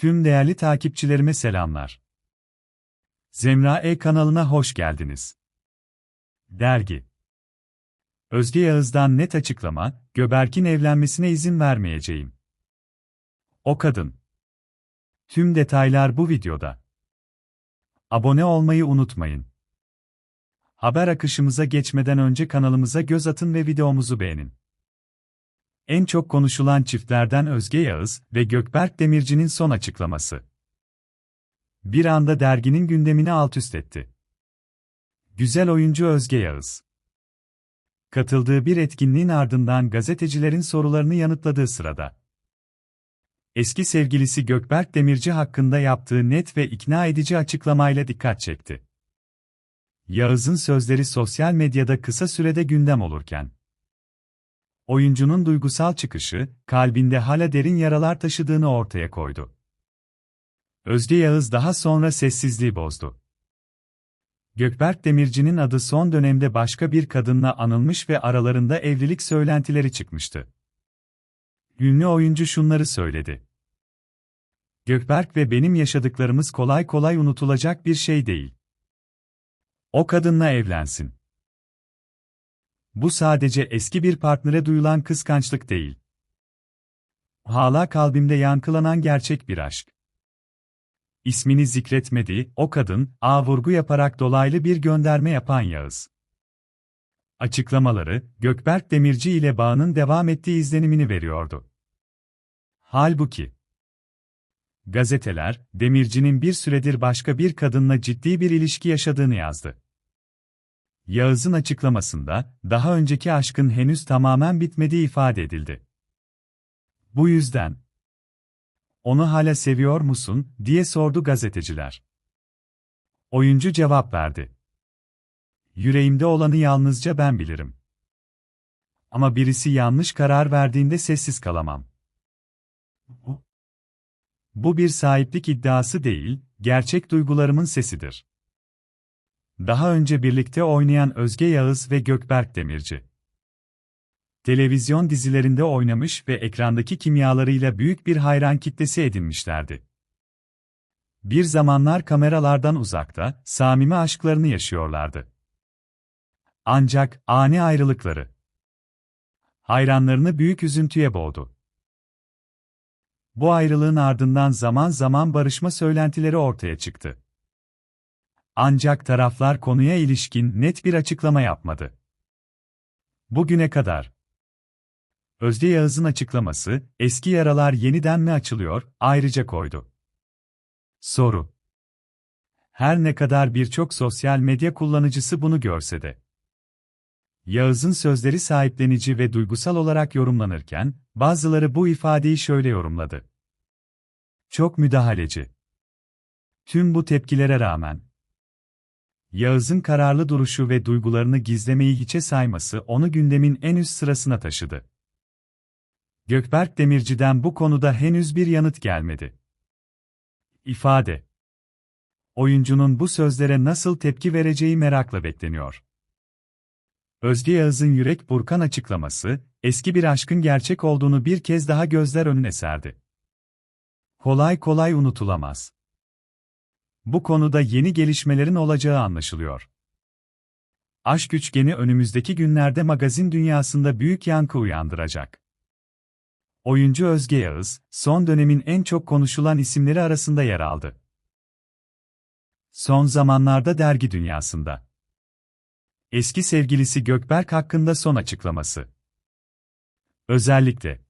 Tüm değerli takipçilerime selamlar. Zemra E kanalına hoş geldiniz. Dergi Özge Yağız'dan net açıklama, Göberk'in evlenmesine izin vermeyeceğim. O kadın. Tüm detaylar bu videoda. Abone olmayı unutmayın. Haber akışımıza geçmeden önce kanalımıza göz atın ve videomuzu beğenin. En çok konuşulan çiftlerden Özge Yağız ve Gökberk Demirci'nin son açıklaması. Bir anda derginin gündemini alt üst etti. Güzel oyuncu Özge Yağız. Katıldığı bir etkinliğin ardından gazetecilerin sorularını yanıtladığı sırada. Eski sevgilisi Gökberk Demirci hakkında yaptığı net ve ikna edici açıklamayla dikkat çekti. Yağız'ın sözleri sosyal medyada kısa sürede gündem olurken, oyuncunun duygusal çıkışı, kalbinde hala derin yaralar taşıdığını ortaya koydu. Özge Yağız daha sonra sessizliği bozdu. Gökberk Demirci'nin adı son dönemde başka bir kadınla anılmış ve aralarında evlilik söylentileri çıkmıştı. Ünlü oyuncu şunları söyledi. Gökberk ve benim yaşadıklarımız kolay kolay unutulacak bir şey değil. O kadınla evlensin. Bu sadece eski bir partnere duyulan kıskançlık değil. Hala kalbimde yankılanan gerçek bir aşk. İsmini zikretmedi, o kadın, a vurgu yaparak dolaylı bir gönderme yapan Yağız. Açıklamaları, Gökberk Demirci ile bağının devam ettiği izlenimini veriyordu. Halbuki, gazeteler, Demirci'nin bir süredir başka bir kadınla ciddi bir ilişki yaşadığını yazdı. Yağız'ın açıklamasında, daha önceki aşkın henüz tamamen bitmediği ifade edildi. Bu yüzden, onu hala seviyor musun, diye sordu gazeteciler. Oyuncu cevap verdi. Yüreğimde olanı yalnızca ben bilirim. Ama birisi yanlış karar verdiğinde sessiz kalamam. Bu bir sahiplik iddiası değil, gerçek duygularımın sesidir. Daha önce birlikte oynayan Özge Yağız ve Gökberk Demirci. Televizyon dizilerinde oynamış ve ekrandaki kimyalarıyla büyük bir hayran kitlesi edinmişlerdi. Bir zamanlar kameralardan uzakta, samimi aşklarını yaşıyorlardı. Ancak, ani ayrılıkları. Hayranlarını büyük üzüntüye boğdu. Bu ayrılığın ardından zaman zaman barışma söylentileri ortaya çıktı. Ancak taraflar konuya ilişkin net bir açıklama yapmadı. Bugüne kadar Özde Yağız'ın açıklaması, eski yaralar yeniden mi açılıyor, ayrıca koydu. Soru Her ne kadar birçok sosyal medya kullanıcısı bunu görse de. Yağız'ın sözleri sahiplenici ve duygusal olarak yorumlanırken, bazıları bu ifadeyi şöyle yorumladı. Çok müdahaleci. Tüm bu tepkilere rağmen, Yağız'ın kararlı duruşu ve duygularını gizlemeyi hiçe sayması onu gündemin en üst sırasına taşıdı. Gökberk Demirci'den bu konuda henüz bir yanıt gelmedi. İfade Oyuncunun bu sözlere nasıl tepki vereceği merakla bekleniyor. Özge Yağız'ın yürek burkan açıklaması, eski bir aşkın gerçek olduğunu bir kez daha gözler önüne serdi. Kolay kolay unutulamaz. Bu konuda yeni gelişmelerin olacağı anlaşılıyor. Aşk üçgeni önümüzdeki günlerde magazin dünyasında büyük yankı uyandıracak. Oyuncu Özge Yağız, son dönemin en çok konuşulan isimleri arasında yer aldı. Son zamanlarda dergi dünyasında. Eski sevgilisi Gökberk hakkında son açıklaması. Özellikle